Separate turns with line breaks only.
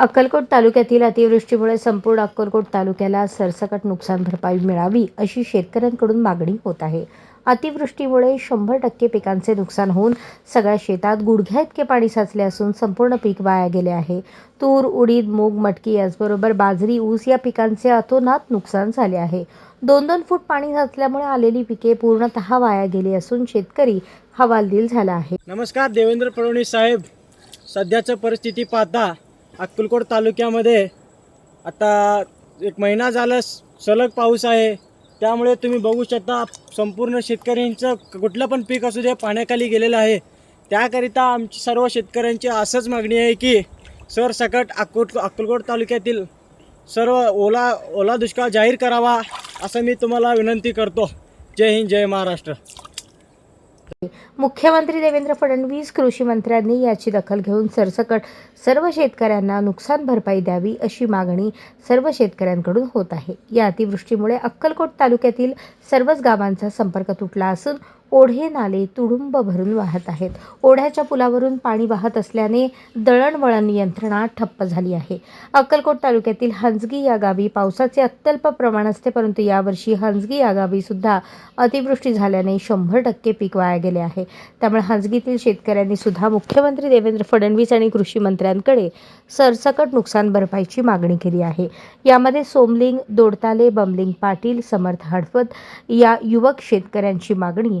अक्कलकोट तालुक्यातील अतिवृष्टीमुळे संपूर्ण अक्कलकोट तालुक्याला सरसकट नुकसान भरपाई मिळावी अशी शेतकऱ्यांकडून मागणी होत आहे. अतिवृष्टीमुळे शंभर टक्के पिकांचे नुकसान होऊन सगळ्या शेतात गुडघ्या इतके पाणी साचले असून संपूर्ण पीक वाया गेले आहे. तूर उडीद मूग मटकी याचबरोबर बाजरी ऊस या पिकांचे अतोनात नुकसान झाले आहे. दोन दोन फूट पाणी साचल्यामुळे आलेली पिके पूर्णतः वाया गेली असून शेतकरी हवालदिल झाला आहे.
नमस्कार देवेंद्र फडणवीस साहेब. सध्याचं परिस्थिती पाहता अक्कलकोट तालुक्यामध्ये आता एक महिना झाला सलग पाऊस आहे. त्यामुळे तुम्ही बघू शकता संपूर्ण शेतकऱ्यांचं कुठलं पण पीक असू दे पाण्याखाली गेलेलं आहे. त्याकरिता आमची सर्व शेतकऱ्यांची असंच मागणी आहे की सर सकट अक्कोट अक्कलकोट तालुक्यातील सर्व ओला ओला दुष्काळ जाहीर करावा असं मी तुम्हाला विनंती करतो. जय हिंद जय महाराष्ट्र.
मुख्यमंत्री देवेंद्र फडणवीस कृषी मंत्र्यांनी याची दखल घेऊन सरसकट सर्व शेतकऱ्यांना नुकसान भरपाई द्यावी अशी मागणी सर्व शेतकऱ्यांकडून होत आहे. या अतिवृष्टीमुळे अक्कलकोट तालुक्यातील सर्वच गावांचा संपर्क तुटला असून ओढे नाले तुडुंब भरून वाहत आहेत. ओढ्याच्या पुलावरून पाणी वाहत असल्याने दळणवळण यंत्रणा ठप्प झाली आहे. अक्कलकोट तालुक्यातील हंजगी या गावी पावसाचे अत्यल्प प्रमाण असते परंतु यावर्षी हंजगी या गावी सुद्धा अतिवृष्टी झाल्याने शंभर टक्के पीक वाया गेले आहे. त्यामुळे हंजगीतील शेतकऱ्यांनी सुद्धा मुख्यमंत्री देवेंद्र फडणवीस आणि कृषी मंत्र्यांकडे सरसकट नुकसान भरपाईची मागणी केली आहे. यामध्ये सोमलिंग दोडताले बमलिंग पाटील समर्थ हडफत या युवक शेतकऱ्यांची मागणी